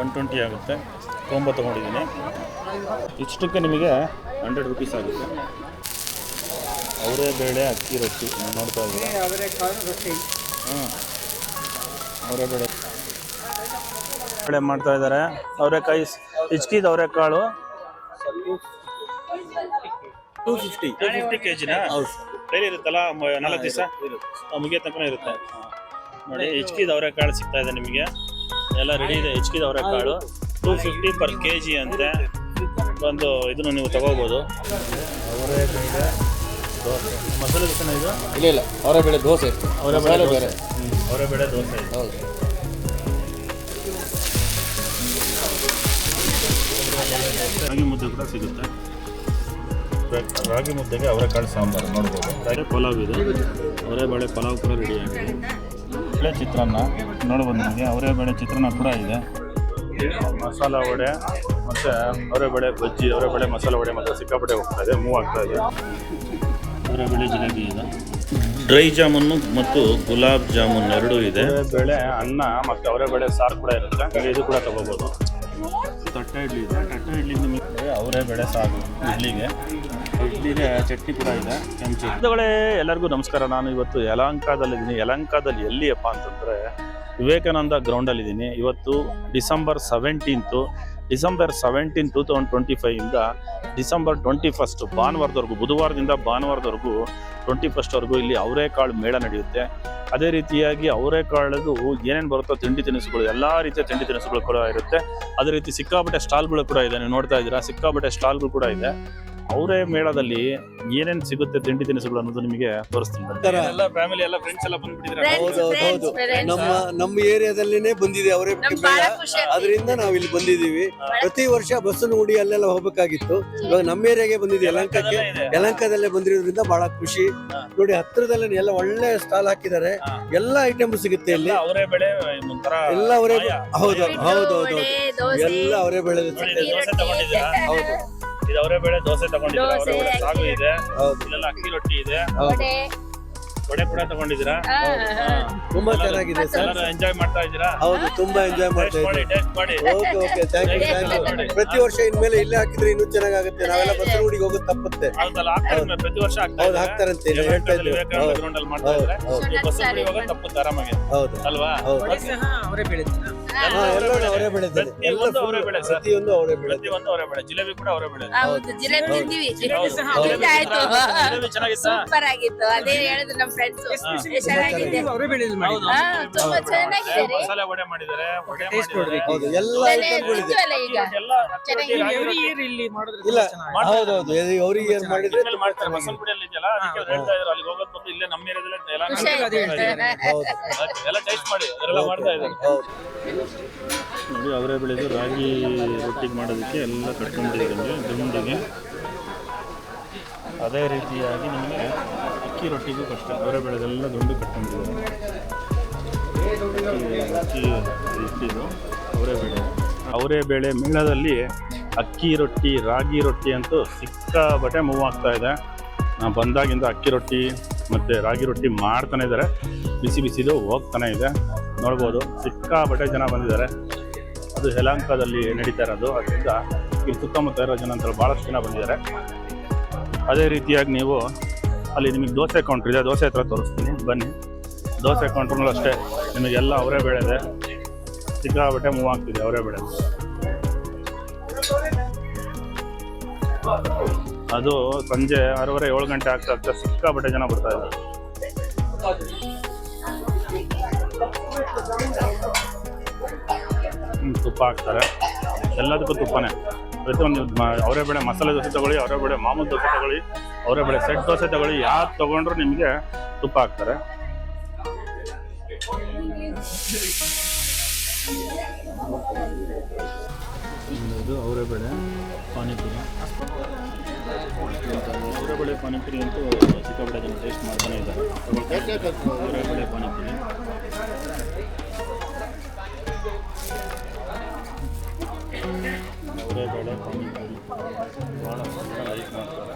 One twenty ಆಗುತ್ತೆ. ಕೊಂಬ ತೊಗೊಂಡಿದ್ದೀನಿ. ಇಷ್ಟಕ್ಕೆ ನಿಮಗೆ ಹಂಡ್ರೆಡ್ ರುಪೀಸ್ ಆಗುತ್ತೆ. ಅವರೇ ಬೇಳೆ ಅಕ್ಕಿ ರೊಟ್ಟಿ ನೀವು ನೋಡ್ತಾ ಇದ್ದೀರಾ? ಹಾಂ ಅವರೇ ಬೇಳೆ. ಬೇಳೆ ಮಾಡ್ತಾ ಇದ್ದಾರೆ. ಅವರೆಕಾಯಿ ಹಿಚ್ಕಿದ ಅವರೆಕಾಳು two fifty two fifty K ಜಿನ ಹೌದು. ಡೈಲಿ ಇರುತ್ತಲ್ಲ ಮ- ನಾಲ್ಕು ದಿವಸ? ಮುಗಿಯೋ ತನಕ ಇರುತ್ತೆ. ನೋಡಿ ಹೆಚ್ಕಿದ ಅವರೆಕಾಳು ಸಿಗ್ತಾ ಇದೆ ನಿಮಗೆ. ಎಲ್ಲ ರೆಡಿ ಇದೆ. ಹೆಚ್ಕಿದ ಅವರೆಕಾಳು two fifty per K G ಅಂತೆ ಒಂದು ಇದನ್ನು ನೀವು ತಗೋಬೋದು. ಅವರೇ ಬೇಳೆ ದೋಸೆ ಮಸಾಲೆ ದೋಸೆನ ಇದು? ಇಲ್ಲ ಇಲ್ಲ. ಅವರ ಬೆಳೆ ದೋಸೆ ಅವರೇ ಬೆಳೆ ಬೇರೆ. ಅವರೇ ಬೆಳೆ ದೋಸೆ. ಇದು ಹೌದು. ರಾಗಿ ಮುದ್ದೆ ಕೂಡ ಸಿಗುತ್ತೆ. ರಾಗಿ ಮುದ್ದೆಗೆ ಅವರೆಕಾಳು ಸಾಂಬಾರು ನೋಡ್ಬೋದು. ರಾಗಿ ಪಲಾವ್ ಇದೆ. ಅವರೇ ಬೇಳೆ ಪಲಾವ್ ಕೂಡ ರೆಡಿ ಆಗಿದೆ. ಚಿತ್ರಾನ್ನ. ನೋಡ್ಬೋದು ನಿಮಗೆ. ಅವರೇ ಬೇಳೆ ಚಿತ್ರಾನ್ನ ಕೂಡ ಇದೆ. ಮಸಾಲ ವಡೆ ಮತ್ತು ಅವರೇ ಬೇಳೆ ಬಜ್ಜಿ ಅವರೇ ಬೇಳೆ ಮಸಾಲ ವಡೆ ಮತ್ತು ಸಿಕ್ಕಾಪಟ್ಟೆ ಹೋಗ್ತಾ ಇದೆ ಮೂವ್ ಆಗ್ತಾ ಇದೆ. ಅವರೇ ಬೇಳೆ ಜಿಲೇಬಿ ಇದೆ. ಡ್ರೈ ಜಾಮೂನು ಮತ್ತು ಗುಲಾಬ್ ಜಾಮೂನ್ ಎರಡೂ ಇದೆ. ಬೇಳೆ ಅನ್ನ ಮತ್ತು ಅವರೇ ಬೇಳೆ ಸಾರು ಕೂಡ ಇರುತ್ತೆ. ಇದು ಕೂಡ ತಗೋಬೋದು. ತಟ್ಟೆ ಇಡ್ಲಿ ಇದೆ. ತಟ್ಟೆ ಇಡ್ಲಿ ನಿಮಗೆ ಅವರೇ ಬೇಳೆ ಸಾರು ಇಡ್ಲಿಗೆ. ಚಟ್ನಿ ಕೂಡ ಇದೆ ಬಂಧುಗಳೇ ಎಲ್ಲರಿಗೂ ನಮಸ್ಕಾರ. ನಾನು ಇವತ್ತು ಯಲಹಂಕದಲ್ಲಿದ್ದೀನಿ ಯಲಹಂಕದಲ್ಲಿ ಎಲ್ಲಿಯಪ್ಪ ಅಂತಂದರೆ ವಿವೇಕಾನಂದ ಗ್ರೌಂಡಲ್ಲಿದ್ದೀನಿ ಇವತ್ತು December seventeenth December seventeen two thousand twenty ಫೈವಿಂದ December twenty first ಭಾನುವಾರದವರೆಗೂ, ಬುಧವಾರದಿಂದ ಭಾನುವಾರದವರೆಗೂ ಟ್ವೆಂಟಿ ಫಸ್ಟ್ವರೆಗೂ ಇಲ್ಲಿ ಅವರೇಕಾಳು ಮೇಳ ನಡೆಯುತ್ತೆ. ಅದೇ ರೀತಿಯಾಗಿ ಅವರೇಕಾಳದು ಏನೇನು ಬರುತ್ತೋ ತಿಂಡಿ ತಿನಿಸುಗಳು, ಎಲ್ಲ ರೀತಿಯ ತಿಂಡಿ ತಿನಿಸುಗಳು ಕೂಡ ಇರುತ್ತೆ. ಅದೇ ರೀತಿ ಸಿಕ್ಕಾಪಟ್ಟೆ ಸ್ಟಾಲ್ಗಳು ಕೂಡ ಇದೆ. ನೀವು ನೋಡ್ತಾ ಇದ್ದೀರಾ, ಸಿಕ್ಕಾಪಟ್ಟೆ ಸ್ಟಾಲ್ಗಳು ಕೂಡ ಇದೆ. ಅವರೇ ಮೇಳದಲ್ಲಿ ಏನೇನ್ ಸಿಗುತ್ತೆ ತಿಂಡಿ ತಿನಿಸುಗಳು ಅನ್ನೋದು ನಿಮಗೆ ತೋರಿಸ್ತೀನಿ. ಎಲ್ಲ ಫ್ಯಾಮಿಲಿ ಎಲ್ಲ ಫ್ರೆಂಡ್ಸ್ ಎಲ್ಲ ಬಂದ್ಬಿಟ್ಟಿದ್ರೆ. ನಮ್ಮ ನಮ್ಮ ಏರಿಯಾದಲ್ಲಿನೇ ಬಂದಿದೆ ಅವರೇ ನಮ್ಗ್ ಬಹಳ ಖುಷಿ ಅದರಿಂದ ನಾವು ಇಲ್ಲಿ ಬಂದಿದೀವಿ ಪ್ರತಿ ವರ್ಷ ಬಸ್ಸನ್ನು ಅಲ್ಲೆಲ್ಲ ಹೋಗ್ಬೇಕಾಗಿತ್ತು. ಇವಾಗ ನಮ್ಮ ಏರಿಯಾಗೆ ಬಂದಿದೆ ಯಲಂಕಕ್ಕೆ. ಯಲಂಕದಲ್ಲೇ ಬಂದಿರೋದ್ರಿಂದ ಬಹಳ ಖುಷಿ. ನೋಡಿ ಹತ್ರದಲ್ಲೇ ಎಲ್ಲ ಒಳ್ಳೆ ಸ್ಟಾಲ್ ಹಾಕಿದ್ದಾರೆ. ಎಲ್ಲಾ ಐಟಮ್ ಸಿಗುತ್ತೆ ಇಲ್ಲಿ. ಎಲ್ಲ ಅವರೇ ಬೆಳೆ ಒಂಥರ ಎಲ್ಲ ಅವರೇ ಹೌದು ಬಿಟ್ಟು ಹೌದು ಹೌದು ವಡೆ, ಹೌದು. ದೋಸೆ, ಎಲ್ಲ ಅವರೇ ಬೆಳೆದ ಹೌದು. ಇದು ಅವರೇ ಬೇಳೆ ದೋಸೆ ತಗೊಂಡಿದ್ದಾರೆ. ಅವರೇ ದೋಸೆ, ಬೆಳೆ ಸಾಗು ಇದೆ. ಇಲ್ಲೆಲ್ಲ ಅಕ್ಕಿ ರೊಟ್ಟಿ ಇದೆ. ವಡೆ. ಕೂಡ ತಗೊಂಡಿದ್ದೀರಾ? ಹಾ. ತುಂಬಾ ಚೆನ್ನಾಗಿದೆ ಸರ್. ಎಲ್ಲರೂ ಎಂಜಾಯ್ ಮಾಡ್ತಾ ಇದ್ದೀರಾ? ಹೌದು ತುಂಬಾ ಎಂಜಾಯ್ ಮಾಡ್ತಾ ಟೇಸ್ಟ್ ಮಾಡಿ ಇದ್ದೀವಿ ಟೇಸ್ಟ್ ಮಾಡಿ. Okay okay thank you thank you ಪ್ರತಿ ವರ್ಷ ಇನ್ಮೇಲೆ ಇಲ್ಲೇ ಹಾಕಿದ್ರೆ ಇನ್ನೂ ಚೆನ್ನಾಗುತ್ತೆ ನಾವೆಲ್ಲ ಬಸವನಗುಡಿಗೆ ಹೋಗೋದು ತಪ್ಪುತ್ತೆ. ಹೌದಲ್ಲ ಆಗ್ತಾರೆ ಮೇ- ಪ್ರತಿ ವರ್ಷ ಆಗ್ತಾ ಹೌದು. ಹಾಕ್ತಾರಂತೆ ಹೇಳ್ತಾ ಕಡೆಯಲ್ಲಿ ಇದ್ರು ವಿವೇಕಾನಂದ ಗ್ರೌಂಡ್ ಅಲ್ಲಿ ಮಾಡ್ತಾ ಇದ್ದಾರೆ ತಪ್ಪುತ್ತೆ ಆರಾಮಾಗಿ. ಹೌದು. ಅಲ್ವಾ? ಹೌದು. ಅವರೇ ಬೆಳೀತಾರೆ ಹಾ, ಎಲ್ಲರೂ ಅವರೇ ಪ್ರತಿಯೊಂದು ಬೆಳೆ ಸರ್ ಪ್ರತಿಯೊಂದು ಅವರೇ ಬೆಳೆ ಪ್ರತಿಯೊಂದು ಅವರೇ ಬೆಳೆ ಜಿಲೇಬಿ ಕೂಡ ಅವರೇ ಬೆಳೆ ಹೌದು ತಿಂದಿವಿ ಜಿಲೇಬಿ ಚೆನ್ನಾಗಿತ್ತಾ? ಸೂಪರ್ ಆಗಿತ್ತು. ಅದೇ ಹೇಳಿದ್ರು ನಮ್ ಫ್ರೆಂಡ್ಸ್ ಚೆನ್ನಾಗಿದೆ ಅವರೇ ಬೆಳೆಯೋದು ಹೌದು. ಹಾ, ತುಂಬಾ ಚೆನ್ನಾಗಿದೆ. ರೀ. ಮಸಾಲೆ ವಡೆ ಮಾಡಿದ್ದಾರೆ ವಡೆ Taste ಮಾಡಿದ್ದಾರೆ. ಹೌದು ಎಲ್ಲ ಈಗ? ಚೆನ್ನಾಗಿದೆ. ಇಲ್ಲಿ ಮಾಡಿದ್ರೆ ಇಲ್ಲ ಮಾಡ್ತಾರೆ. ಹೌದು ಅವ್ರಿಗೆ ಏನ್ ಮಾಡಿದ್ರೆ ಇದ್ರಲ್ಲಿ ಮಾಡ್ತಾರೆ ಮಸಲ್ಪುಡಿಯಲ್ಲಿ ಇದೆಯಲ್ಲ ಅದಕ್ಕೆ ಅವ್ರು ಹೇಳ್ತಾ ಇದ್ರು ಅಲ್ಲಿಗೆ ಹೋಗೋದ್ ಬದಲು ಇಲ್ಲೇ ನಮ್ಮ ಏರಿಯಾದಲ್ಲೇ ಎಲ್ಲ ಖುಷಿ ಮಾಡ್ತಾ ಆಯ್ತು. ಇದ್ದಾರೆ. ಹೌದು ಎಲ್ಲ ಟೇಸ್ಟ್ ಮಾಡಿ ಅದೆಲ್ಲ ಮಾಡ್ತಾ ಇದ್ದಾರೆ. ಹೌದು. ನೋಡಿ ಅವರೇ ಬೆಳೆದು ರಾಗಿ ರೊಟ್ಟಿಗೆ ಮಾಡೋದಕ್ಕೆ ಎಲ್ಲ ಕಟ್ಕೊಂಡಿದ್ದಾರೆ ಅದೇ ರೀತಿಯಾಗಿ ನಿಮಗೆ ಅಕ್ಕಿ ರೊಟ್ಟಿಗೂ ಕಷ್ಟ. ಅವರೇ ಬೆಳೆದೆಲ್ಲ ದುಂಡು ಕಟ್ಕೊಂಡಿದ್ದಾರೆ ಅಕ್ಕಿ ಇಟ್ಟಿದ್ದು ಅವರೇ ಬೆಳೆ. ಅವರೇ ಬೆಳೆ ಮೇಳದಲ್ಲಿ ಅಕ್ಕಿ ರೊಟ್ಟಿ, ರಾಗಿ ರೊಟ್ಟಿ ಅಂತೂ ಸಿಕ್ಕಾಬಟ್ಟೆ ಮೂವ್ ಆಗ್ತಾ ಇದೆ. ನಾವು ಬಂದಾಗಿಂದ ಅಕ್ಕಿ ರೊಟ್ಟಿ ಮತ್ತು ರಾಗಿ ರೊಟ್ಟಿ ಮಾಡ್ತಾನೆ ಇದ್ದಾರೆ. ಬಿಸಿ ಬಿಸಿದು ಹೋಗ್ತಾನೆ ಇದೆ. ನೋಡ್ಬೋದು ಸಿಕ್ಕಾಬಟ್ಟೆ ಜನ ಬಂದಿದ್ದಾರೆ. ಅದು ಯಲಹಂಕದಲ್ಲಿ ನಡೀತಾ ಇರೋದು. ಅದರಿಂದ ಇಲ್ಲಿ ಸುತ್ತಮುತ್ತ ಇರೋ ಜನ ಅಂತ ಭಾಳಷ್ಟು ಜನ ಬಂದಿದ್ದಾರೆ. ಅದೇ ರೀತಿಯಾಗಿ ನೀವು ಅಲ್ಲಿ ನಿಮಗೆ ದೋಸೆ ಕೌಂಟ್ರ್ ಇದೆ. ದೋಸೆ ಹತ್ರ ತೋರಿಸ್ತೀನಿ. ಬನ್ನಿ. ದೋಸೆ ಕೌಂಟ್ರ್ನಲ್ಲೂ ಅಷ್ಟೇ. ನಿಮಗೆಲ್ಲ ಅವರೇ ಬೆಳೆದೆ ಸಿಕ್ಕಾಬಟ್ಟೆ ಮೂವ್ ಆಗ್ತಿದೆ. ಅವರೇ ಬೆಳೆ. ಅದು ಸಂಜೆ ಆರೂವರೆ ಏಳು ಗಂಟೆ ಆಗ್ತಾ ಆಗ್ತಾ ಸಿಕ್ಕಾಬಟ್ಟೆ ಜನ ಬರ್ತಾ ಹ್ಮ್, ತುಪ್ಪ ಹಾಕ್ತಾರೆ. ಎಲ್ಲದಕ್ಕೂ ತುಪ್ಪನೇ. ಪ್ರತಿಯೊಂದು ಅವರೇ ಬೆಳೆ ಮಸಾಲೆ ದೋಸೆ ತಗೊಳ್ಳಿ, ಅವರೇ ಬೆಳೆ ಮಾಮೂಲು ದೋಸೆ ತಗೊಳ್ಳಿ, ಅವರೇ ಬೆಳೆ ಸೆಟ್ ದೋಸೆ ತಗೊಳ್ಳಿ, ಯಾವ್ದು ತಗೊಂಡ್ರು ನಿಮಗೆ ತುಪ್ಪ ಹಾಕ್ತಾರೆ. ಅವರೇ ಬೆಳೆ ಪಾನಿಪುರಿ. ಅವರೇ ಬೆಳೆ ಪಾನಿಪುರಿ ಅಂತೂ ಸಿಕ್ಕಾಪಟ್ಟೆ ಜನ ಟೇಸ್ಟ್ ಮಾಡ್ತಾನೆ ಇದ್ದಾರೆ. ಅವರೇ ಬೆಳೆ ಪಾನಿಪುರಿ. ಭಾಳ ಲೈಕ್ ಮಾಡ್ತಾರೆ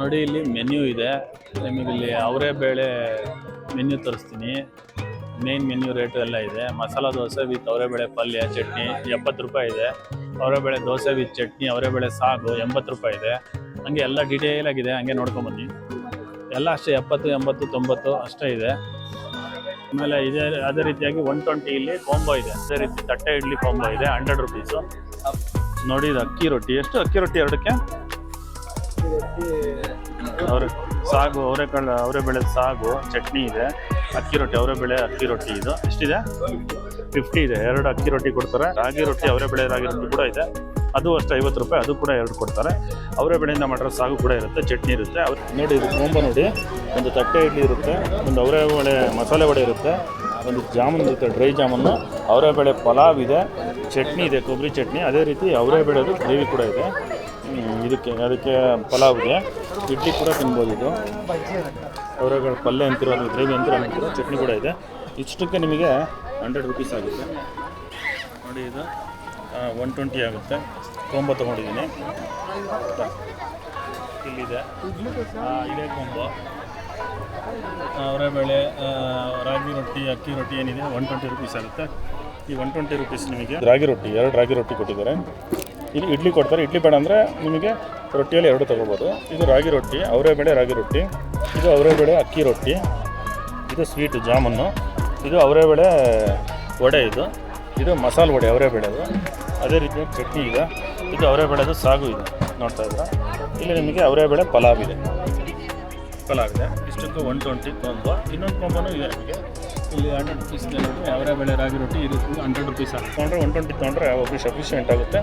ನೋಡಿ, ಇಲ್ಲಿ ಮೆನ್ಯೂ ಇದೆ. ನಿಮಗೆ ಇಲ್ಲಿ ಅವರೇ ಬೇಳೆ ಮೆನ್ಯೂ ತರಿಸ್ತೀನಿ. ಮೇನ್ ಮೆನ್ಯೂ ರೇಟು ಎಲ್ಲ ಇದೆ. ಮಸಾಲ ದೋಸೆ ವಿತ್ ಅವರೆಬೇಳೆ ಪಲ್ಯ, ಚಟ್ನಿ, ಎಪ್ಪತ್ತು ರೂಪಾಯಿ ಇದೆ. ಅವರೆಬೇಳೆ ದೋಸೆ ವಿತ್ ಚಟ್ನಿ ಅವರೆಬೇಳೆ ಸಾಗು, ಎಂಬತ್ತು ರೂಪಾಯಿ ಇದೆ. ಹಂಗೆ ಎಲ್ಲ ಡೀಟೇಲ್ ಆಗಿದೆ. ಹಂಗೆ ನೋಡ್ಕೊಂಬನ್ನಿ ಎಲ್ಲ ಅಷ್ಟೇ, ಎಪ್ಪತ್ತು, ಎಂಬತ್ತು, ತೊಂಬತ್ತು, ಅಷ್ಟೇ ಇದೆ. ಆಮೇಲೆ ಇದೇ, ಅದೇ ರೀತಿಯಾಗಿ ಒನ್ ಟ್ವೆಂಟಿ ಇಲ್ಲಿ ಕಾಂಬೋ ಇದೆ. ಅದೇ ರೀತಿ ತಟ್ಟೆ ಇಡ್ಲಿ ಕಾಂಬೋ ಇದೆ ಹಂಡ್ರೆಡ್ ರುಪೀಸು ನೋಡಿ ಇದು ಅಕ್ಕಿ ರೊಟ್ಟಿ. ಎಷ್ಟು ಅಕ್ಕಿ ರೊಟ್ಟಿ ಎರಡಕ್ಕೆ? ಅವ್ರ ಸಾಗು ಅವರೆಕಾಳು ಅವರೆಬೇಳೆ ಸಾಗು, ಚಟ್ನಿ ಇದೆ. ಅಕ್ಕಿ ರೊಟ್ಟಿ ಅವರೆಬೇಳೆ ಅಕ್ಕಿ ರೊಟ್ಟಿ ಇದು. ಎಷ್ಟಿದೆ? ಫಿಫ್ಟಿ ಇದೆ. ಎರಡು ಅಕ್ಕಿ ರೊಟ್ಟಿ ಕೊಡ್ತಾರೆ. ರಾಗಿ ರೊಟ್ಟಿ ಅವರೆಬೇಳೆ ರಾಗಿ ರೊಟ್ಟಿ ಕೂಡ ಇದೆ. ಅದು ಅಷ್ಟು, ಐವತ್ತು ರೂಪಾಯಿ, ಅದು ಕೂಡ ಎರಡು ಕೊಡ್ತಾರೆ. ಅವರೆಬೇಳೆಯಿಂದ ಮಾಡಿರೋ ಸಾಗು ಕೂಡ ಇರುತ್ತೆ, ಚಟ್ನಿ ಇರುತ್ತೆ. ಅವ್ರು ನೋಡಿ, ಇದು ನೋಡಿ, ಒಂದು ತಟ್ಟೆ ಇಡ್ಲಿ ಇರುತ್ತೆ, ಒಂದು ಅವರೆಬೇಳೆ ಮಸಾಲೆ ವಡೆ ಇರುತ್ತೆ, ಒಂದು ಜಾಮೂನ್ ಇರುತ್ತೆ, ಡ್ರೈ ಜಾಮೂನು ಅವರೆಬೇಳೆ ಪಲಾವ್ ಇದೆ, ಚಟ್ನಿ ಇದೆ, ಕೊಬ್ಬರಿ ಚಟ್ನಿ, ಅದೇ ರೀತಿ ಅವರೆಬೇಳೆದು ಗ್ರೇವಿ ಕೂಡ ಇದೆ. ಇದಕ್ಕೆ, ಅದಕ್ಕೆ ಪಲಾವ್ ಇದೆ. ಇಡ್ಲಿ ಕೂಡ ತಿನ್ಬೋದು ಇದು. ಅವರೆಗಳ ಪಲ್ಯ ಅಂತಿರೋ, ಅದು ಗ್ರೇವಿ ಅಂತಿರೋ ಅಂತಿರೋ ಚಟ್ನಿ ಕೂಡ ಇದೆ. ಇಷ್ಟಕ್ಕೆ ನಿಮಗೆ ಹಂಡ್ರೆಡ್ ರುಪೀಸ್ ಆಗುತ್ತೆ. ನೋಡಿ ಇದು. ಒನ್ ಟ್ವೆಂಟಿ ಆಗುತ್ತೆ. ಕೊಂಬ ತೊಗೊಂಡಿದ್ದೀನಿ. ಇಲ್ಲಿದೆ. ಇದೇ ಕೊಂಬ ಅವರೆಬೇಳೆ ರಾಗಿ ರೊಟ್ಟಿ, ಅಕ್ಕಿ ರೊಟ್ಟಿ ಏನಿದೆ ಒನ್ ಟ್ವೆಂಟಿ ರುಪೀಸ್ ಆಗುತ್ತೆ. ಈ ಒನ್ ಟ್ವೆಂಟಿ ರುಪೀಸ್ ನಿಮಗೆ ರಾಗಿ ರೊಟ್ಟಿ, ಎರಡು ರಾಗಿ ರೊಟ್ಟಿ ಕೊಟ್ಟಿದ್ದಾರೆ. ಇಲ್ಲಿ ಇಡ್ಲಿ ಕೊಡ್ತಾರೆ. ಇಡ್ಲಿ ಬೇಡ ಅಂದರೆ ನಿಮಗೆ ರೊಟ್ಟಿಯಲ್ಲಿ ಎರಡು ತೊಗೋಬೋದು ಇದು ರಾಗಿ ರೊಟ್ಟಿ, ಅವರೆಬೇಳೆ ರಾಗಿ ರೊಟ್ಟಿ, ಇದು ಅವರೆಬೇಳೆ ಅಕ್ಕಿ ರೊಟ್ಟಿ, ಇದು ಸ್ವೀಟು ಜಾಮೂನು, ಇದು ಅವರೆಬೇಳೆ ವಡೆ ಇದು. ಇದು ಮಸಾಲೆ ವಡೆ ಅವರೆಬೇಳೆದು ಅದೇ ರೀತಿ ಚಟ್ನಿ ಇದೆ. ಇದು ಅವರೆಬೇಳೆದು ಸಾಗು ಇದೆ. ನೋಡ್ತಾ ಇದ್ದೀರಾ? ಇಲ್ಲಿ ನಿಮಗೆ ಅವರೇ ಬೆಳೆ ಪಲಾವ್ ಇದೆ. ಪಲಾವ್ ಇದೆ. ಇಷ್ಟಕ್ಕೂ ಒನ್ ಟ್ವೆಂಟಿ ಕೊಂಬೋ ಇನ್ನೊಂದು ಕೊಂಬೋನು ಇದೆ ನಿಮಗೆ. ಇಲ್ಲಿ ಹಂಡ್ರೆಡ್ ರುಪೀಸ್ ಇದೆ ಬೆಳೆ ರಾಗಿ ರೊಟ್ಟಿ ಇದು ಹಂಡ್ರೆಡ್ ರುಪೀಸ್ ತೊಗೊಂಡ್ರೆ ಒನ್ ಟ್ವೆಂಟಿ ತೊಗೊಂಡ್ರೆ ಒಬ್ಬರು ಸಫಿಷಿಯೆಂಟ್ ಆಗುತ್ತೆ.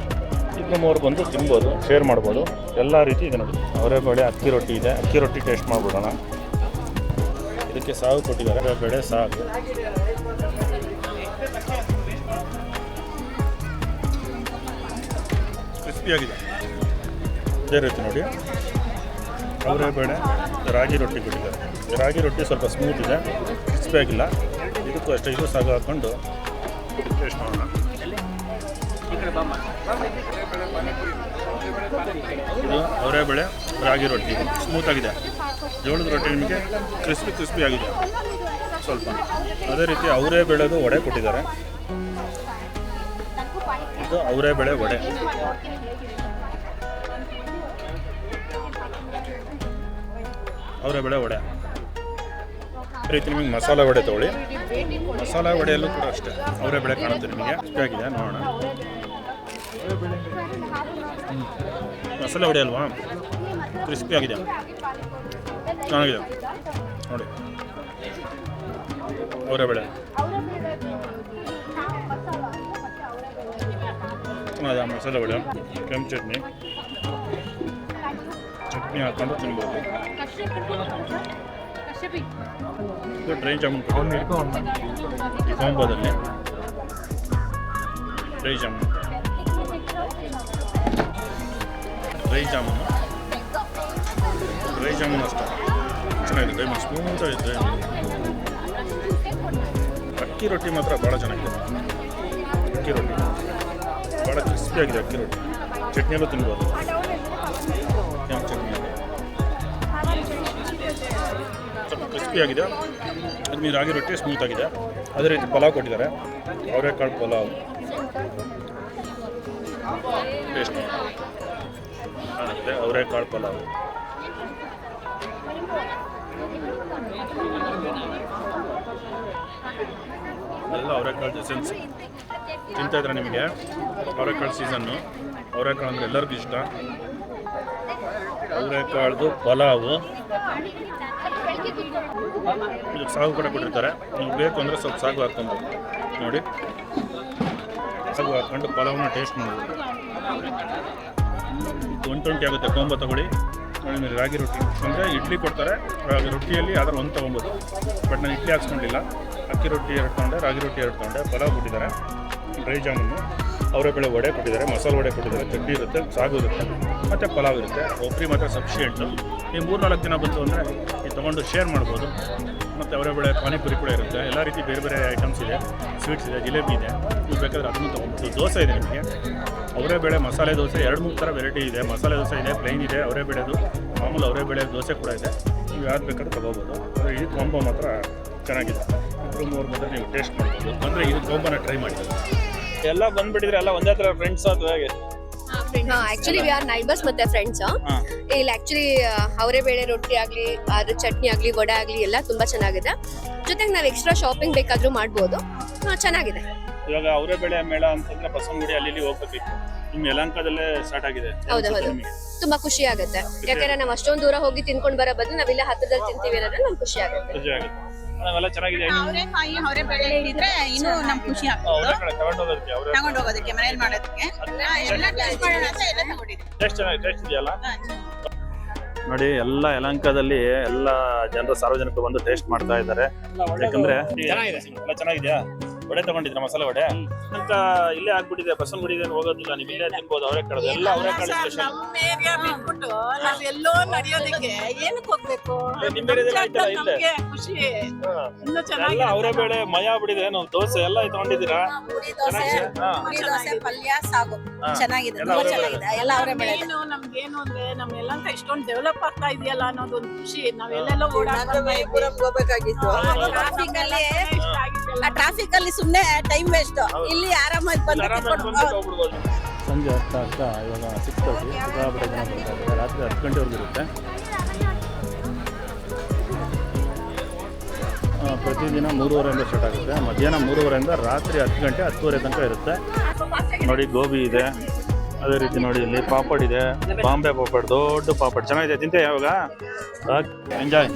ಇಬ್ಬರು ಮೂರು ಬಂದು ತಿನ್ಬೋದು ಶೇರ್ ಮಾಡ್ಬೋದು. ಎಲ್ಲ ರೀತಿ ಇದೆ ನೋಡಿ. ಅವರೆಬೇಳೆ ಅಕ್ಕಿ ರೊಟ್ಟಿ ಇದೆ. ಅಕ್ಕಿ ರೊಟ್ಟಿ ಟೇಸ್ಟ್ ಮಾಡ್ಬಿಡೋಣ. ಇದಕ್ಕೆ ಸಾಗು ಕೊಟ್ಟಿದ್ದಾರೆ. ಬೆಳೆ ಸಾಗು. ಕ್ರಿಸ್ಪಿಯಾಗಿದೆ ಇದೇ ರೀತಿ ನೋಡಿ. ಅವರೇ ಬೇಳೆ, ರಾಗಿ ರೊಟ್ಟಿ ಕೊಟ್ಟಿದ್ದಾರೆ. ರಾಗಿ ರೊಟ್ಟಿ ಸ್ವಲ್ಪ ಸ್ಮೂತ್ ಇದೆ. ಕ್ರಿಸ್ಪಿ ಆಗಿಲ್ಲ. ಇದಕ್ಕೂ ಅಷ್ಟೇ, ಇದು ಸಾಗ ಹಾಕ್ಕೊಂಡು ಟೇಸ್ಟ್ ಮಾಡೋಣ. ಇದು ಅವರೆಬೇಳೆ ರಾಗಿ ರೊಟ್ಟಿ. ಸ್ಮೂತ್ ಆಗಿದೆ. ಜೋಳದ ರೊಟ್ಟಿ ನಿಮಗೆ ಕ್ರಿಸ್ಪಿ ಕ್ರಿಸ್ಪಿ ಆಗಿದೆ. ಸ್ವಲ್ಪ. ಅದೇ ರೀತಿ ಅವರೇ ಬೆಳೆದು ವಡೆ ಕೊಟ್ಟಿದ್ದಾರೆ. ಇದು ಅವರೇ ಬೆಳೆ ವಡೆ. ಅವರೇ ಬೆಳೆ ವಡೆ. ರೀತಿ ನಿಮಗೆ ಮಸಾಲೆ ವಡೆ ತೊಗೊಳ್ಳಿ. ಮಸಾಲೆ ವಡೆಯಲ್ಲೂ ಕೂಡ ಅಷ್ಟೇ. ಅವರೇ ಬೆಳೆ ಕಾಣುತ್ತೆ ನಿಮಗೆ. ಆಗಿದೆ ನೋಡೋಣ. ಮಸಾಲೆ ವಡೆ ಅಲ್ವಾ? ಕ್ರಿಸ್ಪಿ ಆಗಿದೆ. ಚೆನ್ನಾಗಿದೆ. ನೋಡಿ. ಅವರೇ ಬೆಳೆ. ಅದ ಮಸಾಲೆ ವಡೆ, ಕೆಂಪು ಚಟ್ನಿ ಚಟ್ನಿ ಹಾಕೊಂಡು ತಿನ್ಬೋದು. ಡ್ರೈ ಜಾಮೂನ್ ಈ ಕಾಂಬೋದಲ್ಲಿ dry jamun. Dry jamun. Dry jamun ಅಷ್ಟೇ. ಚೆನ್ನಾಗಿದೆ. ಡ್ರೈ ಸ್ಮೂತ್ ಆಗಿದೆ ಅಕ್ಕಿ ರೊಟ್ಟಿ ಮಾತ್ರ ಭಾಳ ಚೆನ್ನಾಗಿದೆ. ಅಕ್ಕಿ ರೊಟ್ಟಿ. ಭಾಳ ಕ್ರಿಸ್ಪಿ ಆಗಿದೆ ಅಕ್ಕಿ ರೊಟ್ಟಿ ಎಲ್ಲ ತಿನ್ಬೋದು. ಕೆಂಪು ಚಟ್ನಿ. ಸ್ವಲ್ಪ ಕ್ರಿಸ್ಪಿ ಆಗಿದೆ ಅದು ರಾಗಿ ರೊಟ್ಟಿ ಸ್ಮೂತ್ ಆಗಿದೆ. ಅದೇ ರೀತಿ ಪಲಾವ್ ಕೊಟ್ಟಿದ್ದಾರೆ. ಅವರೆಕಾಳು ಪಲಾವ್. ಟೇಸ್ಟ್ ಆಗುತ್ತೆ. ಅವರೆಕಾಳು ಪಲಾವ್. ಎಲ್ಲ ಅವರೆಕಾಳು ಸೆನ್ಸ್ ತಿಂತಾ ಇದ್ರೆ ನಿಮಗೆ ಅವರೆಕಾಳು ಸೀಸನ್ನು. ಅವರೆಕಾಳು ಅಂದರೆ ಎಲ್ಲರಿಗೂ ಇಷ್ಟ. ಅವರೆಕಾಳ್ದು ಪಲಾವು. ಇದಕ್ಕೆ ಸಾಗು ಕೂಡ ಕೊಟ್ಟಿರ್ತಾರೆ. ನೀವು ಬೇಕು ಅಂದರೆ ಸ್ವಲ್ಪ ಸಾಗು ಹಾಕ್ಕೊಂಡು ನೋಡಿ. ಸಾಗು ಹಾಕ್ಕೊಂಡು ಪಲಾವ್ನ ಟೇಸ್ಟ್ ಮಾಡ್ಬೋದು. ಒನ್ ಟ್ವೆಂಟಿ ಆಗುತ್ತೆ. ಕೊಂಬ ತಗೊಳ್ಳಿ. ನೋಡಿ ರಾಗಿ ರೊಟ್ಟಿ. ಅಂದರೆ ಇಡ್ಲಿ ಕೊಡ್ತಾರೆ. ರಾಗಿ ರೊಟ್ಟಿಯಲ್ಲಿ ಯಾವ್ದಾರು ಒಂದು ತೊಗೊಬೋದು ಬಟ್ ನಾನು ಇಡ್ಲಿ ಹಾಕ್ಸ್ಕೊಂಡಿಲ್ಲ. ಅಕ್ಕಿ ರೊಟ್ಟಿ ಎರಡು ತೊಗೊಂಡೆ, ರಾಗಿ ರೊಟ್ಟಿ ಎರಡು ತೊಗೊಂಡೆ. ಪಲಾವ್ ಕೊಟ್ಟಿದ್ದಾರೆ. ಡ್ರೈ ಜಾಮೂನು ಅವರೆಬೇಳೆ ವಡೆ ಕೊಟ್ಟಿದ್ದಾರೆ, ಮಸಾಲೆ ವಡೆ ಕೊಟ್ಟಿದ್ದಾರೆ, ಚಟ್ನಿ ಇರುತ್ತೆ, ಸಾಗು ಇರುತ್ತೆ, ಮತ್ತು ಪಲಾವ್ ಇರುತ್ತೆ. ಒಬ್ಬರಿ ಮಾತ್ರ ಸಫಿಷಿಯೆಂಟು. ಈ ಮೂರು ನಾಲ್ಕು ದಿನ ಬಂತು ಅಂದರೆ ಇದು ತೊಗೊಂಡು ಶೇರ್ ಮಾಡ್ಬೋದು. ಮತ್ತು ಅವರೆಬೇಳೆ ಪಾನಿಪುರಿ ಕೂಡ ಇರುತ್ತೆ. ಎಲ್ಲ ರೀತಿ ಬೇರೆ ಬೇರೆ ಐಟಮ್ಸ್ ಇದೆ. ಸ್ವೀಟ್ಸ್ ಇದೆ, ಜಿಲೇಬಿ ಇದೆ. ನೀವು ಬೇಕಾದರೆ ಅದನ್ನು ತೊಗೊಬೋದು ದೋಸೆ ಇದೆ ನಿಮಗೆ. ಅವರೆಬೇಳೆ ಮಸಾಲೆ ದೋಸೆ, ಎರಡು ಮೂರು ಥರ ವೆರೈಟಿ ಇದೆ. ಮಸಾಲೆ ದೋಸೆ ಇದೆ ಪ್ಲೈನ್ ಇದೆ, ಅವರೇ ಬೆಳೆದು ಮಾಮೂಲು ಅವರೆಬೇಳೆ ದೋಸೆ ಕೂಡ ಇದೆ. ನೀವು ಯಾವ್ದು ಬೇಕಾದ್ರೂ ತೊಗೋಬೋದು. ಆದರೆ ಈ ಮಾತ್ರ ಚೆನ್ನಾಗಿದೆ. ಇಬ್ಬರು ಮೂರು ಬಂದರೆ ನೀವು ಟೇಸ್ಟ್ ಮಾಡ್ಬೋದು. ಅಂದರೆ ಇದು ಗೋಂಬನ ಟ್ರೈ ಮಾಡಿ. ಎಲ್ಲ ಬಂದ್ಬಿಟ್ಟಿದ್ರೆ ಎಲ್ಲ ಒಂದೇ ಥರ ಫ್ರೆಂಡ್ಸ್ ಅಥವಾ ಹೇಗೆ? ಆಕ್ಚುಲಿ ವಿ ಆರ್ ನೈಬರ್ಸ್ ಮತ್ತೆ ಫ್ರೆಂಡ್ಸ್ ಹಾಂ. ಇಲ್ಲಿ ಆಕ್ಚುಲಿ ಅವರೇ ಬೇಳೆ ರೊಟ್ಟಿ ಆಗಲಿ ಅದ್ರ ಚಟ್ನಿ ಆಗಲಿ ವಡೆ ಆಗಲಿ ಎಲ್ಲ ತುಂಬಾ ಚೆನ್ನಾಗಿದೆ. ಜೊತೆಗೆ ನಾವು ಎಕ್ಸ್ಟ್ರಾ ಶಾಪಿಂಗ್ ಬೇಕಾದ್ರೂ ಮಾಡ್ಬೋದು. ಹಾ, ಚೆನ್ನಾಗಿದೆ. ಇವಾಗ ಅವರೇ ಬೇಳೆ ಮೇಳ ಅಂತಂದ್ರೆ ಬಸವನಗುಡಿ ಅಲ್ಲಿ ಹೋಗ್ಬೇಕು. ನಿಮ್ಮ ಯಲಂಕದಲ್ಲೇ ಸ್ಟಾರ್ಟ್ ಆಗಿದೆ. ಹೌದು, ಹೌದು. ತುಂಬಾ ಖುಷಿ ಆಗುತ್ತೆ. ಯಾಕಂದ್ರೆ ನಾವು ಅಷ್ಟೊಂದು ದೂರ ಹೋಗಿ ತಿನ್ಕೊಂಡ್ ಬರೋ ಬದಲು ನಾವಿಲ್ಲ ಹತ್ತದಲ್ಲಿ ತಿಂತೀವಿ ಅನ್ನೋದ್ರೆ ನಮ್ಗೆ ಖುಷಿ ಆಗುತ್ತೆ. ಖುಷಿ ಚೆನ್ನಾಗಿದೆ ನಾವೆಲ್ಲ ಚೆನ್ನಾಗಿದೆ ಅವರೇ ಅವರೆ ಬೆಳೆ ಹಿಡಿದ್ರೆ ಇನ್ನೂ ನಮ್ಗೆ ಖುಷಿ ಅವರೇ ಆಗ್ತದೆ ಕಡೆ ತಗೊಂಡು ಹೋಗೋದಕ್ಕೆ ಅವರೇ ತಗೊಂಡ್ ಹೋಗೋದಕ್ಕೆ ಮನೇಲಿ ಮಾಡೋದಕ್ಕೆ. ಎಲ್ಲ ಟೇಸ್ಟ್ ಮಾಡೋಣ ಅಂತ ಎಲ್ಲ ತಗೊಂಡಿದ್ವಿ ಟೇಸ್ಟ್ ಚೆನ್ನಾಗಿ ಟೇಸ್ಟ್ ಇದೆಯಲ್ಲ? ನೋಡಿ ಎಲ್ಲ ಯಲಂಕದಲ್ಲಿ ಎಲ್ಲ ಜನರು ಸಾರ್ವಜನಿಕರು ಬಂದು ಟೇಸ್ಟ್ ಮಾಡ್ತಾ ಇದ್ದಾರೆ. ಯಾಕಂದ್ರೆ ಚೆನ್ನಾಗಿದೆ. ಚೆನ್ನಾಗಿದ್ಯಾ? ವಡೆ ತಗೊಂಡಿದ್ರ ಮಸಾಲೆ ವಡೆ? ಅಂತ ಇಲ್ಲೇ ಆಗ್ಬಿಟ್ಟಿದೆ ಬಸವನಗುಡಿಗೆ ಹೋಗೋದಿಲ್ಲ ನೀವು ಇಲ್ಲೇ ತಿನ್ಬೋದು ಅವರೇ ಕಳೆದು ಎಲ್ಲ ಅವರೇ ಕಡೆ ಸ್ಪೆಷಲ್ ನಮ್ಮ ಏರಿಯಾ ಬಿಟ್ಬಿಟ್ಟು ನಾವ್ ಎಲ್ಲೋ ನಡೆಯೋದಕ್ಕೆ ಏನಕ್ಕೆ ಹೋಗ್ಬೇಕು? ನಿಮ್ಮ ಏರಿಯಾದಲ್ಲಿ ಆಯ್ತಲ್ಲ ಇಲ್ಲೇ. ಖುಷಿ. ಇನ್ನು ಎಲ್ಲ ಚೆನ್ನಾಗಿ ಅವರೇ ಬೇಳೆ ಮಯ ಬಿಡಿದೆ ನಾವು ದೋಸೆ ಎಲ್ಲ ತಗೊಂಡಿದ್ದೀರಾ? ಪುರಿ ದೋಸೆ ಚೆನ್ನಾಗಿದೆ. ಹಾ. ಪುರಿ ದೋಸೆ ಪಲ್ಯ ಸಾಗು. ಚೆನ್ನಾಗಿದೆ ಎಲ್ಲ ತುಂಬಾ ಅವರೇ ಚೆನ್ನಾಗಿದೆ. ಎಲ್ಲ ಅವರೇ ಬೆಳೆ. ಏನು ನಮ್ಗೇನು ಅಂದ್ರೆ ನಮ್ಗೆಲ್ಲ ಇಷ್ಟೊಂದು ಡೆವಲಪ್ ಆಗ್ತಾ ಇದೆಯಲ್ಲ ಅನ್ನೋದು ಒಂದು ಖುಷಿ. ನಾವೆಲ್ಲೆಲ್ಲೋ ಓಡಾಡ್ತಾ ಹೋಗ್ಬೇಕಾಗಿತ್ತು. ಟ್ರಾಫಿಕ್ ಅಲ್ಲಿ ಆ ಟ್ರಾಫಿಕ್ ಅಲ್ಲಿ ಸುಮ್ನೆ ಟೈಮ್ ವೇಸ್ಟ್ ಇಲ್ಲಿ ಆರಾಮಾಗಿ ಬಂದು ಸಂಜೆ ಹತ್ತು ಆಗ್ತಾ ಇವಾಗ ಸಿಕ್ಸ್ ತರ್ಟಿ ಸಿಕ್ಕಾಪಟ್ಟೆ ಜನ ಬರ್ತಾ ಇದ್ದಾರೆ. ರಾತ್ರಿ ಹತ್ತು ಗಂಟೆವರೆಗೂ ಇರುತ್ತೆ. ಪ್ರತಿದಿನ ಮೂರುವರೆಯಿಂದ ಸ್ಟಾರ್ಟ್ ಆಗುತ್ತೆ. ಮಧ್ಯಾಹ್ನ ಮೂರುವರೆಯಿಂದ ರಾತ್ರಿ ಹತ್ತು ಗಂಟೆ ಹತ್ತುವರೆ ತನಕ ಇರುತ್ತೆ. ನೋಡಿ ಗೋಬಿ ಇದೆ. ಅದೇ ರೀತಿ ನೋಡಿ ಇಲ್ಲಿ ಪಾಪಡ್ ಇದೆ. ಬಾಂಬೆ ಪಾಪಡ್ ದೊಡ್ಡ ಪಾಪಡ್. ಚೆನ್ನಾಗಿದೆ. ತಿಂತೆ ಯಾವಾಗ ಎಂಜಾಯ್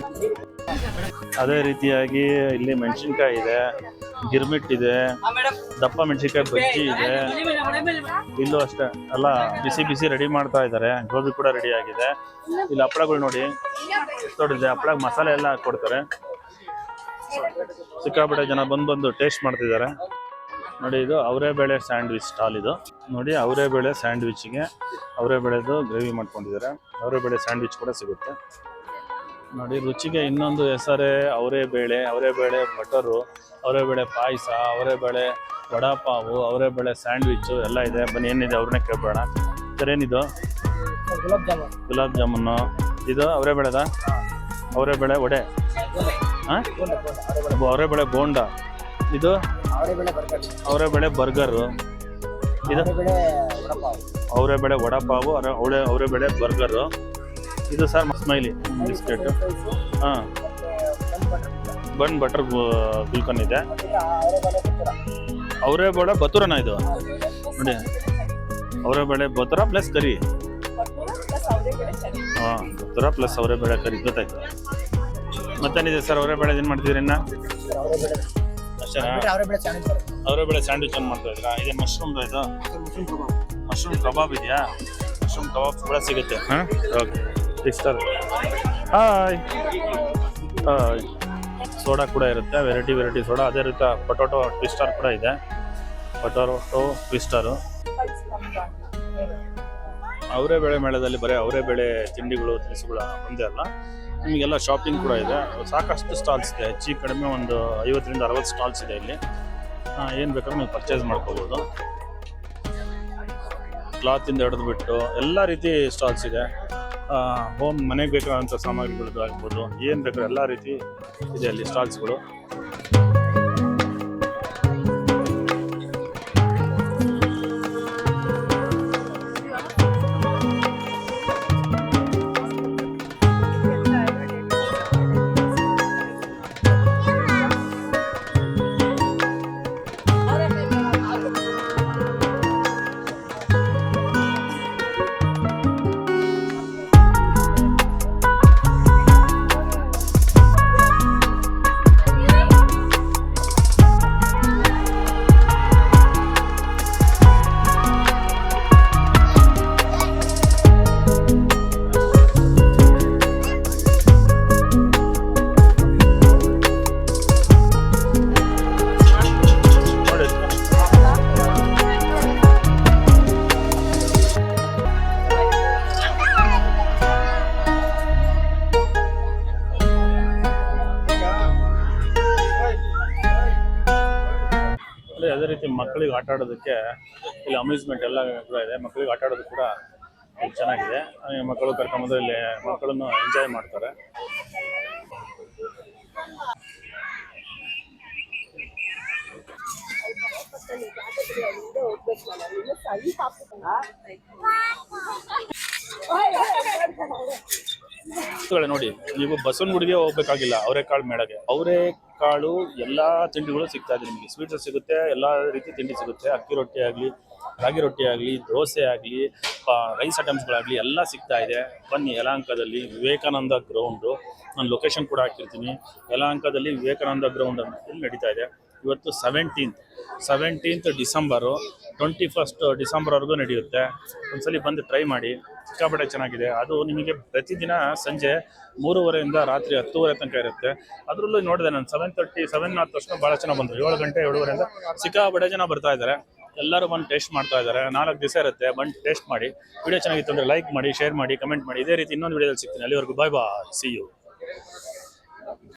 ಅದೇ ರೀತಿಯಾಗಿ ಇಲ್ಲಿ ಮೆಣಸಿನ್ಕಾಯಿ ಇದೆ. ಗಿರ್ಮಿಟ್ ಇದೆ ದಪ್ಪ ಮೆಣಸಿನ್ಕಾಯಿ ಬಜ್ಜಿ ಇದೆ. ಇಲ್ಲೂ ಅಷ್ಟೇ. ಅಲ್ಲ ಬಿಸಿ ಬಿಸಿ ರೆಡಿ ಮಾಡ್ತಾ ಇದ್ದಾರೆ. ಗೋಬಿ ಕೂಡ ರೆಡಿ ಆಗಿದೆ. ಇಲ್ಲಿ ಹಪ್ಪಳಗಳು ನೋಡಿ. ದೊಡ್ಡದಿದೆ ಹಪ್ಪಳ ಮಸಾಲೆ ಎಲ್ಲ ಹಾಕೊಡ್ತಾರೆ ಸಿಕ್ಕಾಪಟ್ಟೆ ಜನ ಬಂದು ಬಂದು ಟೇಸ್ಟ್ ಮಾಡ್ತಿದ್ದಾರೆ. ನೋಡಿ ಇದು ಅವರೇ ಬೇಳೆ ಸ್ಯಾಂಡ್ವಿಚ್ ಸ್ಟಾಲ್ ಇದು. ನೋಡಿ ಅವರೇ ಬೇಳೆ ಸ್ಯಾಂಡ್ವಿಚ್ಗೆ ಅವರೇ ಬೇಳೆದು ಗ್ರೇವಿ ಮಾಡ್ಕೊಂಡಿದ್ದಾರೆ. ಅವರೇ ಬೇಳೆ ಸ್ಯಾಂಡ್ವಿಚ್ ಕೂಡ ಸಿಗುತ್ತೆ. ನೋಡಿ ರುಚಿಗೆ ಇನ್ನೊಂದು ಹೆಸರೇ ಅವರೇ ಬೇಳೆ ಅವರೇ ಬೇಳೆ ಬಟರು ಅವರೇ ಬೇಳೆ ಪಾಯಸ ಅವರೇ ಬೇಳೆ ವಡಾಪಾವು ಅವರೇ ಬೇಳೆ ಸ್ಯಾಂಡ್ವಿಚ್ಚು ಎಲ್ಲ ಇದೆ ಬನ್ನಿ ಏನಿದೆ ಅವ್ರನ್ನೇ ಕೇಳಬೇಡ ಸರ್ ಏನಿದು ಗುಲಾಬ್ ಜಾಮೂನು ಇದು ಅವರೇ ಬೆಳೆದ ಅವರೇ ಬೇಳೆ ವಡೆ ಹಾಂ ಅವರೇ ಬೆಳೆ ಬೋಂಡ ಇದು ಅವರೇ ಬೇಳೆ ಬರ್ಗರು ಇದು ಅವರೇ ಬೇಳೆ ವಡಾಪಾವು ಅವರೇ ಅವರೇ ಬೇಳೆ ಬರ್ಗರು ಇದು ಸರ್ ಸ್ಮೈಲಿ ಬಿಸ್ಕೆಟ್. ಹಾಂ. ಬನ್ ಬಟರ್ ಗುಲ್ಕನ್ ಇದೆ. ಅವರೇ ಬೇಡ ಬತುರನ ಇದು? ನೋಡಿ. ಅವರೇ ಬೇಳೆ ಬತುರ ಪ್ಲಸ್ ಕರಿ. ಹಾಂ, ಬತುರ ಪ್ಲಸ್ ಅವರೇ ಬೇಳೆ ಕರಿ, ಗೊತ್ತಾಯ್ತು. ಮತ್ತೇನಿದೆ ಸರ್ ಅವರೇ ಬೇಳೆ, ಏನು ಮಾಡ್ತಿದ್ರಿ ಇನ್ನ? ಅವರೇ ಬೇಳೆ ಸ್ಯಾಂಡ್ವಿಚ್ ಏನು ಮಾಡ್ತಾ ಇದ್ದೀರಾ? ಇದೆ ಮಶ್ರೂಮ್ ಇದು. ಮಶ್ರೂಮ್ ಕಬಾಬ್ ಇದೆಯಾ? ಮಶ್ರೂಮ್ ಕಬಾಬ್ ಕೂಡ ಸಿಗುತ್ತೆ. ಹಾಂ? ಓಕೆ. ಸಿಕ್ಸ್ಟರ್ ಹಾಯ್ ಹಾಯ್ ಸೋಡಾ ಕೂಡ ಇರುತ್ತೆ ವೆರೈಟಿ ವೆರೈಟಿ ಸೋಡಾ ಅದೇ ರೀತಿ ಪೊಟೊಟೊ ಟ್ವಿಸ್ಟರ್ ಕೂಡ ಇದೆ. ಪೊಟೊಟೊ ಟ್ವಿಸ್ಟರು ಅವರೇ ಬೆಳೆ ಮೇಳದಲ್ಲಿ ಬರೀ ಅವರೇ ಬೆಳೆ ತಿಂಡಿಗಳು, ತಿನಿಸುಗಳು ಒಂದೇ ಅಲ್ಲ. ನಿಮಗೆಲ್ಲ ಶಾಪಿಂಗ್ ಕೂಡ ಇದೆ. ಸಾಕಷ್ಟು ಸ್ಟಾಲ್ಸ್ ಇದೆ. ಹೆಚ್ಚು ಕಡಿಮೆ ಒಂದು ಐವತ್ತರಿಂದ ಅರವತ್ತು ಸ್ಟಾಲ್ಸ್ ಇದೆ ಇಲ್ಲಿ. ಏನು ಬೇಕಾದ್ರೂ ನೀವು ಪರ್ಚೇಸ್ ಮಾಡ್ಕೋಬೋದು. ಕ್ಲಾತಿಂದ ಹಿಡಿದು ಬಿಟ್ಟು ಎಲ್ಲ ರೀತಿ ಸ್ಟಾಲ್ಸ್ ಇದೆ. ಹೋಮ್ ಮನೆಗೆ ಬೇಕಾದಂಥ ಸಾಮಗ್ರಿಗಳದ್ದು ಆಗ್ಬೋದು ಏನು ಬೇಕು ಎಲ್ಲ ರೀತಿ ಇದೆ ಅಲ್ಲಿ ಸ್ಟಾಲ್ಸ್ಗಳು ಆಟ ಆಡೋದಕ್ಕೆ ಇಲ್ಲಿ ಅಮ್ಯೂಸ್ಮೆಂಟ್ ಎಲ್ಲ ಕೂಡ ಇದೆ. ಮಕ್ಕಳಿಗೆ ಆಟ ಆಡೋದು ಕೂಡ ಇಲ್ಲಿ ಚೆನ್ನಾಗಿದೆ. ಮಕ್ಕಳು ಕರ್ಕೊಂಬಂದು ಇಲ್ಲಿ ಮಕ್ಕಳನ್ನು ಎಂಜಾಯ್ ಮಾಡ್ತಾರೆ. ನೋಡಿ ನೀವು ಬಸವನಗುಡಿಗೆ ಹೋಗ್ಬೇಕಾಗಿಲ್ಲ ಅವರೇ ಕಾಳು ಮೇಡಗೆ. ಅವರೇ ಅವರೆಕಾಳು ಎಲ್ಲ ತಿಂಡಿಗಳು ಸಿಗ್ತಾ ಇದೆ ನಿಮಗೆ. ಸ್ವೀಟ್ಸ್ ಸಿಗುತ್ತೆ, ಎಲ್ಲ ರೀತಿ ತಿಂಡಿ ಸಿಗುತ್ತೆ. ಅಕ್ಕಿ ರೊಟ್ಟಿ ಆಗಲಿ, ರಾಗಿ ರೊಟ್ಟಿ ಆಗಲಿ, ದೋಸೆ ಆಗಲಿ ರೈಸ್ ಐಟಮ್ಸ್ಗಳಾಗಲಿ ಎಲ್ಲ ಸಿಗ್ತಾ ಇದೆ. ಬನ್ನಿ, ಯಲಹಂಕದಲ್ಲಿ ವಿವೇಕಾನಂದ ಗ್ರೌಂಡು ನಾನು ಲೊಕೇಶನ್ ಕೂಡ ಹಾಕಿರ್ತೀನಿ. ಯಲಹಂಕದಲ್ಲಿ ವಿವೇಕಾನಂದ ಗ್ರೌಂಡ್ ಅಂತ ನಡೀತಾ ಇದೆ. ಇವತ್ತು seventeenth seventeenth December twenty first ಡಿಸೆಂಬರ್ವರೆಗೂ ನಡೆಯುತ್ತೆ. ಒಂದ್ಸಲಿ ಬಂದು ಟ್ರೈ ಮಾಡಿ. ಸಿಕ್ಕಾಪಟ್ಟೆ ಚೆನ್ನಾಗಿದೆ. ಅದು ನಿಮಗೆ ಪ್ರತಿದಿನ ಸಂಜೆ ಮೂರುವರೆಯಿಂದ ರಾತ್ರಿ ಹತ್ತುವರೆ ತನಕ ಇರುತ್ತೆ. ಅದರಲ್ಲೂ ನೋಡಿದೆ ನಾನು ಸೆವೆನ್ ತರ್ಟಿ ಸೆವೆನ್ ಆದ ತಕ್ಷಣ ಭಾಳ ಜನ ಬಂದರು. ಏಳು ಗಂಟೆ, ಏಳುವರೆಯಿಂದ ಸಿಕ್ಕಾಪಟ್ಟೆ ಜನ ಬರ್ತಾ ಇದ್ದಾರೆ. ಎಲ್ಲರೂ ಬಂದು ಟೇಸ್ಟ್ ಮಾಡ್ತಾ ಇದ್ದಾರೆ. ನಾಲ್ಕು ದಿವಸ ಇರುತ್ತೆ, ಬಂದು ಟೇಸ್ಟ್ ಮಾಡಿ. ವಿಡಿಯೋ ಚೆನ್ನಾಗಿತ್ತು ಅಂದರೆ ಲೈಕ್ ಮಾಡಿ ಶೇರ್ ಮಾಡಿ ಕಮೆಂಟ್ ಮಾಡಿ. ಇದೇ ರೀತಿ ಇನ್ನೊಂದು ವಿಡಿಯೋದಲ್ಲಿ ಸಿಗ್ತೀನಿ. ಅಲ್ಲಿವರೆಗೂ ಬಾಯ್ ಬಾಯ್ ಸಿ ಯು